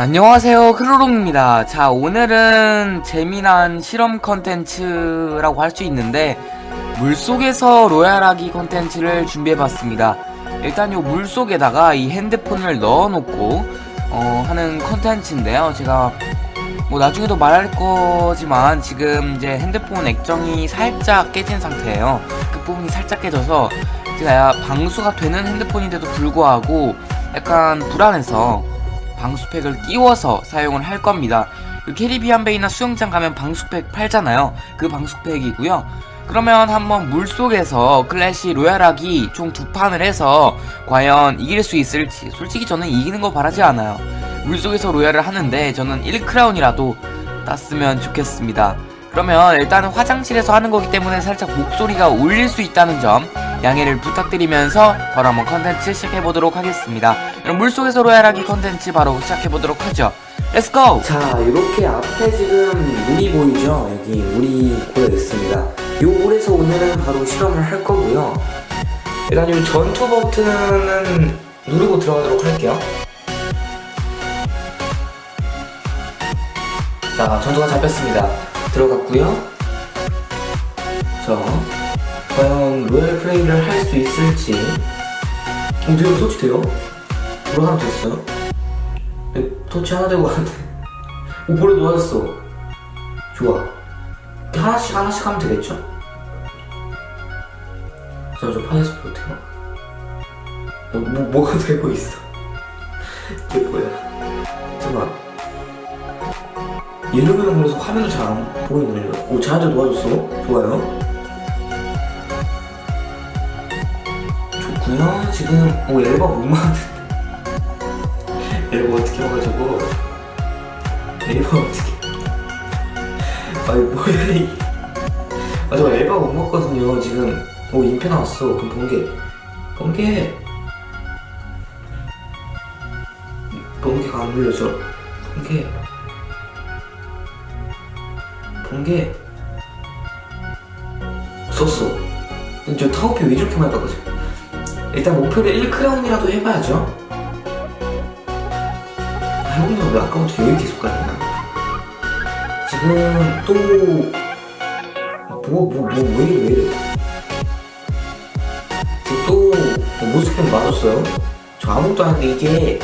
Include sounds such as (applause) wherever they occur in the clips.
안녕하세요 크로롱입니다. 자 오늘은 재미난 실험 컨텐츠라고 할 수 있는데 물속에서 로얄하기 컨텐츠를 준비해봤습니다. 일단 요 물속에다가 이 핸드폰을 넣어놓고 어, 하는 컨텐츠인데요. 제가 뭐 나중에도 말할 거지만 지금 이제 핸드폰 액정이 살짝 깨진 상태예요. 그 부분이 살짝 깨져서 제가 방수가 되는 핸드폰인데도 불구하고 약간 불안해서 방수팩을 끼워서 사용을 할 겁니다. 그 캐리비안 베이나 수영장 가면 방수팩 팔잖아요. 그 방수팩이고요. 그러면 한번 물속에서 클래시 로얄하기 총 두 판을 해서 과연 이길 수 있을지 솔직히 저는 이기는 거 바라지 않아요. 물속에서 로얄을 하는데 저는 1크라운이라도 땄으면 좋겠습니다. 그러면 일단은 화장실에서 하는 거기 때문에 살짝 목소리가 울릴 수 있다는 점 양해를 부탁드리면서 바로 한번 컨텐츠 시작해보도록 하겠습니다. 그럼 물속에서 로얄하기 컨텐츠 바로 시작해보도록 하죠. 렛츠고! 자, 이렇게 앞에 지금 물이 보이죠? 여기 물이 고여 있습니다. 이 물에서 오늘은 바로 실험을 할 거고요. 일단 이 전투 버튼은 누르고 들어가도록 할게요. 자, 전투가 잡혔습니다. 들어갔고요. 자, 과연 로얄 플레이를 할 수 있을지. 어, 내가 터치 돼요? 뭐로 하나 됐어요? 네, 터치 하나 되고 가는데 오 볼에 놓아졌어 좋아 하나씩 하나씩 하면 되겠죠? 저저 파이스 봐? 어, 뭐, 뭐가 (laughs) 되고 있어 이게 뭐야 잠깐 얘는 그래서 화면도 잘안 거야 오 잘한테 놓아줬어 좋아요 좋구요 지금 오 앨범 못 만든 (laughs) 앨범 어떻게 와가지고 앨범 어떻게 (laughs) 아니 뭐야 이. 아, 저 앨범 못 먹거든요 지금. 오 인표 나왔어. 그럼 번개. 번개. 번개가 안 눌려져? 번개. 번개. 썼어. 근데 저 타워피 왜 저렇게 많이 바꿔져 일단 목표를 1크라운이라도 해봐야죠 아, 형님 왜 아까부터 여기 계속 가냐? 지금 또 뭐 뭐 뭐 왜 이래 왜 이래? 지금 또뭐 모스캠 맞았어요? 저 아무것도 안 했는데 이게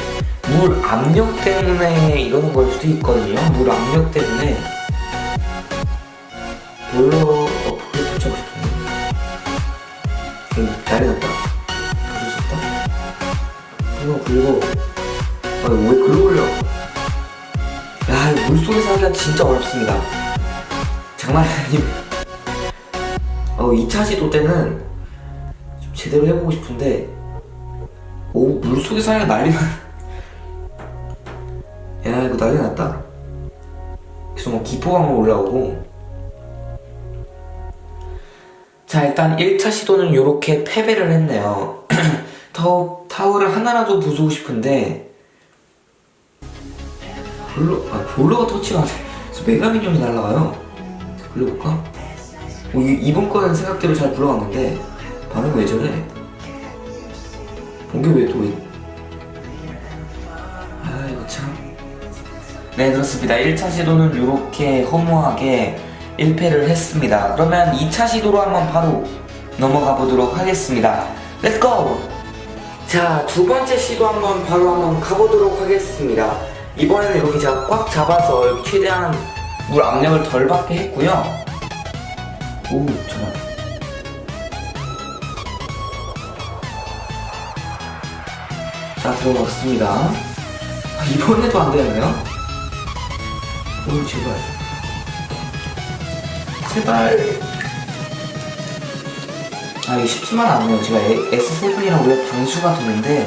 물 압력 때문에 이러는 걸 수도 있거든요. 물 압력 때문에 볼러 어 볼러 터치하고 싶은데 응, 난리 났다. 이거 그리고 아, 왜 글로 올려? 야, 이 물속에서 하기가 진짜 어렵습니다. 장난 아니에요. 어, 2차 시도 때는 좀 제대로 해보고 싶은데, 오, 물속에서 하기가 난리 나. 야, 이거 난리 났다. 그래서 뭐 기포강으로 올라오고. 자, 일단 1차 시도는 이렇게 패배를 했네요. (clears throat) 타워, 타워를 하나라도 부수고 싶은데, 볼로, 아, 볼로가 터치가 안 돼. 그래서 메가미뇽이 날라가요. 불러볼까? 어, 이, 이번 거는 생각대로 잘 굴러갔는데, 반응 왜 저래? 본게 왜 또, 이- 아, 이거 참. 네, 그렇습니다. 1차 시도는 이렇게 허무하게 1패를 했습니다. 그러면 2차 시도로 한번 바로 넘어가 보도록 하겠습니다. 렛츠고! 자, 두 번째 시도 한번 바로 한번 가보도록 하겠습니다. 이번에는 이렇게 제가 꽉 잡아서 여기 최대한 물 압력을 덜 받게 했고요. 오, 잠깐. 자, 들어갔습니다. 아, 이번에도 안 되네요. 오, 제발. 제발. 아, 이게 쉽지만 않네요. 제가 S7이랑 왜 방수가 되는데,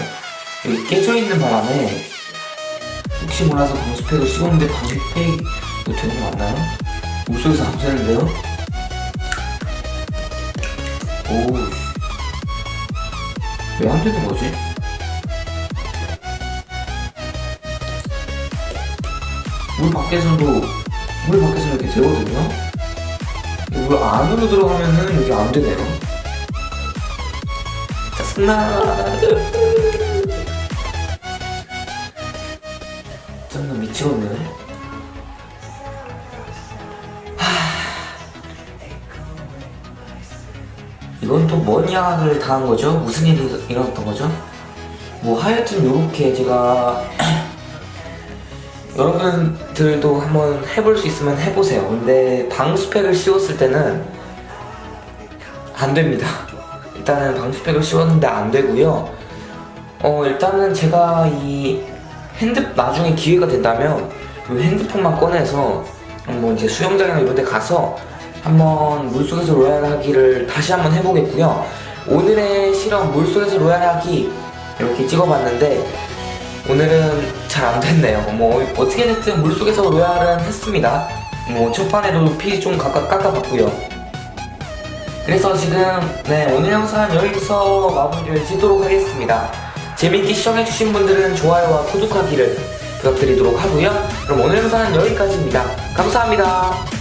여기 깨져있는 바람에, 혹시 몰라서 방수팩을 씌웠는데 방수팩이 되는 거 맞나요? 물속에서 안 되는데요? 오, 왜안 되는 거지? 물 밖에서도 물 밖에서 이렇게 되거든요. 물 안으로 들어가면은 이게 안 되네요. 짜증나. 점점 미치겠네. 이건 또뭔 양악을 당한 거죠? 무슨 일이 일어났던 거죠? 뭐 하여튼 요렇게 제가 (clears throat) 여러분들도 한번 해볼 수 있으면 해보세요. 근데 방수팩을 씌웠을 때는 안 됩니다. 일단은 방수팩을 씌웠는데 안 되고요. 어 일단은 제가 이 핸드 나중에 기회가 된다면 이 핸드폰만 꺼내서 뭐 이제 수영장이나 이런 데 가서 한번 물속에서 로얄 하기를 다시 한번 해보겠고요. 오늘의 실험 물속에서 로얄 하기 이렇게 찍어봤는데 오늘은 잘 안 됐네요. 뭐 어떻게 됐든 물속에서 로얄은 했습니다. 뭐 첫판에도 피좀 각각 깎아봤고요. 그래서 지금 네 오늘 영상은 여기서 마무리를 짓도록 하겠습니다. 재밌게 시청해주신 분들은 좋아요와 구독하기를 부탁드리도록 하고요. 그럼 오늘 영상은 여기까지입니다. 감사합니다.